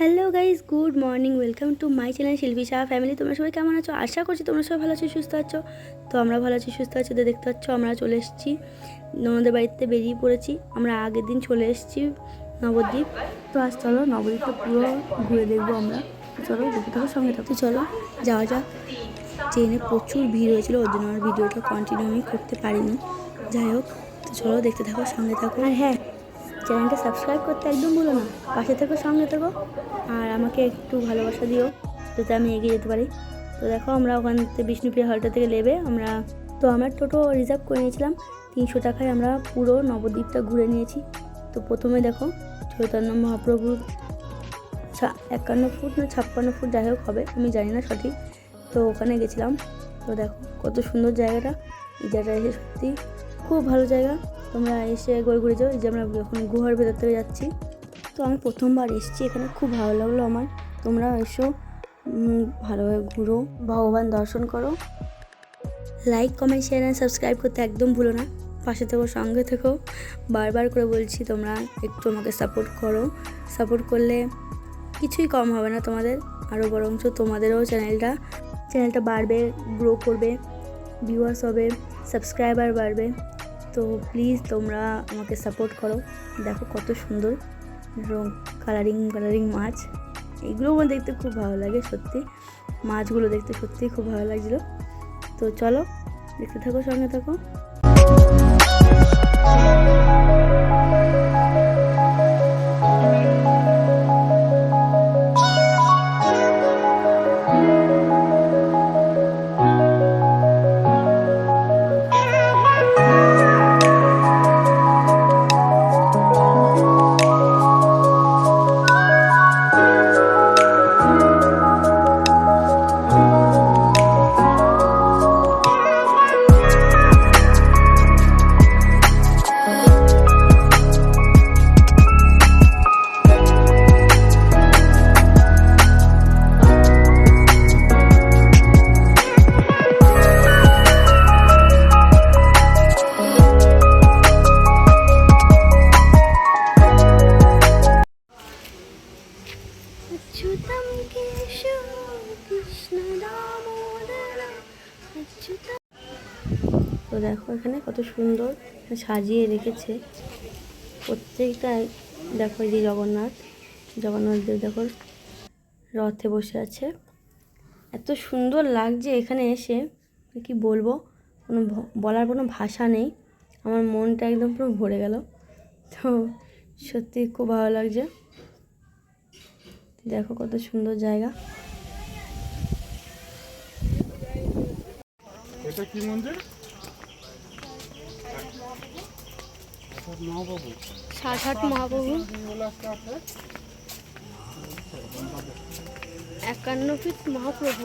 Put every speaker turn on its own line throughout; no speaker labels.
Hello guys good morning, welcome to my channel Shilpi Shah family. তোমরা সবাই কেমন আছো? আশা করছি তোমরা সবাই ভালো আছো, সুস্থ আছো। তো আমরা ভালো আছি, সুস্থ আছি, তো দেখতে পাচ্ছ আমরা চলে এসেছি। ননদের বাড়িতে বেরিয়ে পড়েছি। আমরা আগের দিন চলে এসেছি নবদ্বীপ। তো আজ চলো নবদ্বীপটা পুরো ঘুরে দেখব আমরা। চলো দেখতে থাকো, সঙ্গে থাকো। চলো, যাওয়া যাক। ট্রেনে প্রচুর ভিড় হয়েছিল, ওর জন্য আমার ভিডিওটা কন্টিনিউ আমি করতে পারিনি। যাই হোক, তো চলো দেখতে থাকো, সঙ্গে থাকো। আর হ্যাঁ চ্যানেলটা সাবস্ক্রাইব করতে একদম ভুলো না। পাশে থেকো, সঙ্গে থেকো। আর আমাকে একটু ভালোবাসা দিও, যাতে আমি এগিয়ে যেতে পারি। তো দেখো, আমরা ওখান থেকে বিষ্ণুপ্রিয়া হলটা থেকে নেবে। আমরা, তো আমরা টোটো রিজার্ভ করে নিয়েছিলাম। তিনশো টাকায় আমরা পুরো নবদ্বীপটা ঘুরে নিয়েছি। তো প্রথমে দেখো, চৈতন্য মহাপ্রভুর একান্ন ফুট না ছাপ্পান্ন ফুট যাই হোক হবে, আমি জানি না সঠিক। তো ওখানে গেছিলাম। তো দেখো, কত সুন্দর জায়গাটা। এই জায়গাটা এসে সত্যি খুব ভালো জায়গা। তোমরা এসে ঘুরে ঘুরে যাও যে আমরা এখন গুহার ভেতর থেকে যাচ্ছি। তো আমি প্রথমবার এসেছি, এখানে খুব ভালো লাগল আমার। তোমরা এসো ভালোভাবে ঘুরো, ভগবান দর্শন করো। Like comment share and subscribe করতে একদম ভুলো না। পাশে থেকো, সঙ্গে থেকো। বারবার করে বলছি, তোমরা একটু আমাকে সাপোর্ট করো। সাপোর্ট করলে কিছুই কম হবে না তোমাদের আরও বরঞ্চ তোমাদেরও চ্যানেলটা চ্যানেলটা বাড়বে গ্রো করবে ভিউয়ার্স হবে সাবস্ক্রাইবার বাড়বে। তো প্লিজ তোমরা আমাকে সাপোর্ট করো। দেখো কত সুন্দর রং কালারিং কালারিং মাছ। এগুলো আমার দেখতে খুব ভালো লাগে সত্যি। মাছগুলো দেখতে সত্যিই খুব ভালো লাগছিল। তো চলো, দেখতে থাকো, সঙ্গে থাকো। केशव কৃষ্ণদামোদর অচ্যুতম তো দেখো এখানে কত সুন্দর সাজিয়ে রেখেছে প্রত্যেকটা দেখো এই যে জগন্নাথ জগন্নাথ দেব দেখো রথে বসে আছে এত সুন্দর লাগছে এখানে এসে কি বলবো কোনো ভ- বলার কোনো ভাষা নেই আমার মনটা একদম পুরো ভরে গেল তো সত্যি খুব ভালো লাগছে দেখো কত সুন্দর জায়গা।
এটা কি মন্দির?
ষাট ষাট মহাপ্রভু। একান্ন ফিট মহাপ্রভু।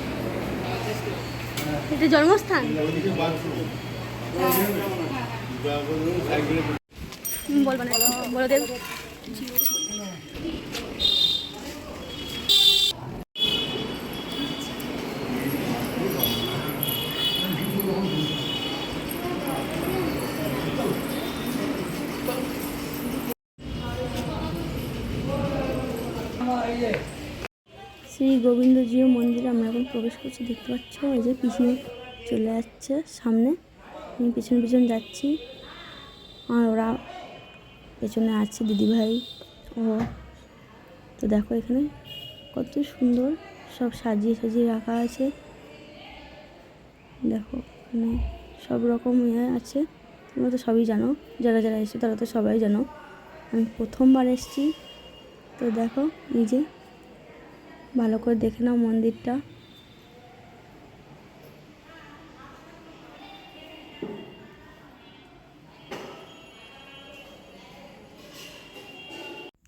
এটা জন্মস্থান? হুম, বলব না বড়দের শ্রী গোবিন্দজিও মন্দিরে আমরা এখন প্রবেশ করছি। দেখতে পাচ্ছ, এই যে পিছনে চলে যাচ্ছে সামনে। আমি পিছন পিছন যাচ্ছি। আর ওরা পেছনে আছে দিদিভাই, ও। তো দেখো এখানে কত সুন্দর সব সাজিয়ে সাজিয়ে রাখা আছে। দেখো এখানে সব রকম ইয়ে আছে। তোমরা তো সবই জানো, যারা যারা এসে তারা তো সবাই জানো। আমি প্রথমবার এসেছি। তো দেখো নিজে ভালো করে দেখে নাও মন্দিরটা।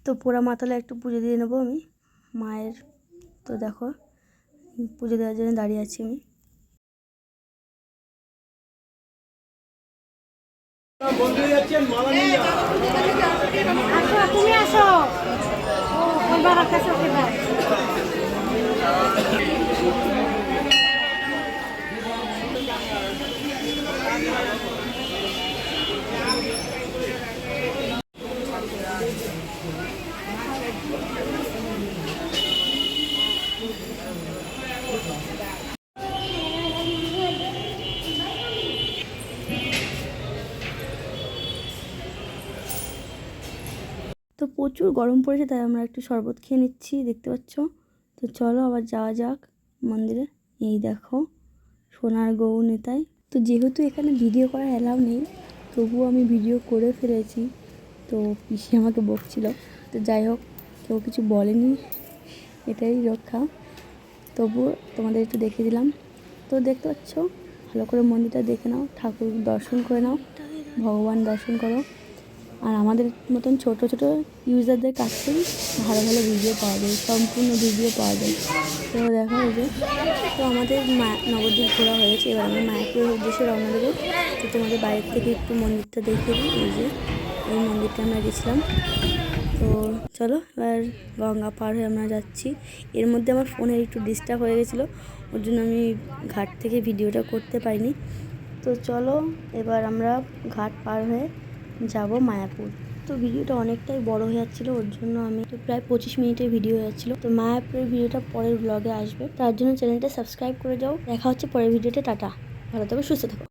তো পোড়া মাতালে একটু পুজো দিয়ে নেব আমি। মায়ের, তো দেখো, পুজো দেওয়ার জন্য দাঁড়িয়ে আছি আমি।
তুমি আসো।
প্রচুর গরম পড়েছে, তাই আমরা একটু শরবত খেয়ে নিচ্ছি, দেখতে পাচ্ছ? তো চলো আবার যাওয়া যাক মন্দিরে। এই দেখো, সোনার গৌ নেতায় তো যেহেতু এখানে ভিডিও করা অ্যালাউ নেই, তবুও আমি ভিডিও করে ফেলেছি। তো পিসি আমাকে বকছিল। তো যাই হোক, কেউ কিছু বলেনি, এটাই রক্ষা। তবুও তোমাদের একটু দেখে দিলাম। তো দেখতে পাচ্ছ, ভালো করে মন্দিরটা দেখে নাও, ঠাকুর দর্শন করে নাও, ভগবান দর্শন করো। আর আমাদের মতন ছোট ছোট ইউজারদের কাছ থেকেই ভালো ভালো ভিডিও পাওয়া যায়, সম্পূর্ণ ভিডিও পাওয়া যায়। তো দেখো যে, তো আমাদের মা, নবদ্বীপ ঘোরা হয়েছে। এবার আমরা মায়াপুরের উদ্দেশ্যে রওনা দেবো। তো তোমাদের বাইরের থেকে একটু মন্দিরটা দেখে দিই এই যে, এই মন্দিরটা আমরা গেছিলাম। তো চলো, এবার গঙ্গা পার হয়ে আমরা যাচ্ছি। এর মধ্যে আমার ফোনের একটু ডিস্টার্ব হয়ে গেছিল, ওর জন্য আমি ঘাট থেকে ভিডিওটা করতে পারিনি। তো চলো, এবার আমরা ঘাট পার হয়ে যাব মায়াপুর। তো ভিডিওটা অনেকটাই বড় হয়ে যাচ্ছিল, ওর জন্য আমি তো প্রায় পঁচিশ মিনিটের ভিডিও হয়ে যাচ্ছিল। তো মায়াপুরের ভিডিওটা পরের ব্লগে আসবে। তার জন্য চ্যানেলটা সাবস্ক্রাইব করে যাও। দেখা হচ্ছে পরের ভিডিওতে, টাটা। ভালো থাকো, সুস্থ থাকো।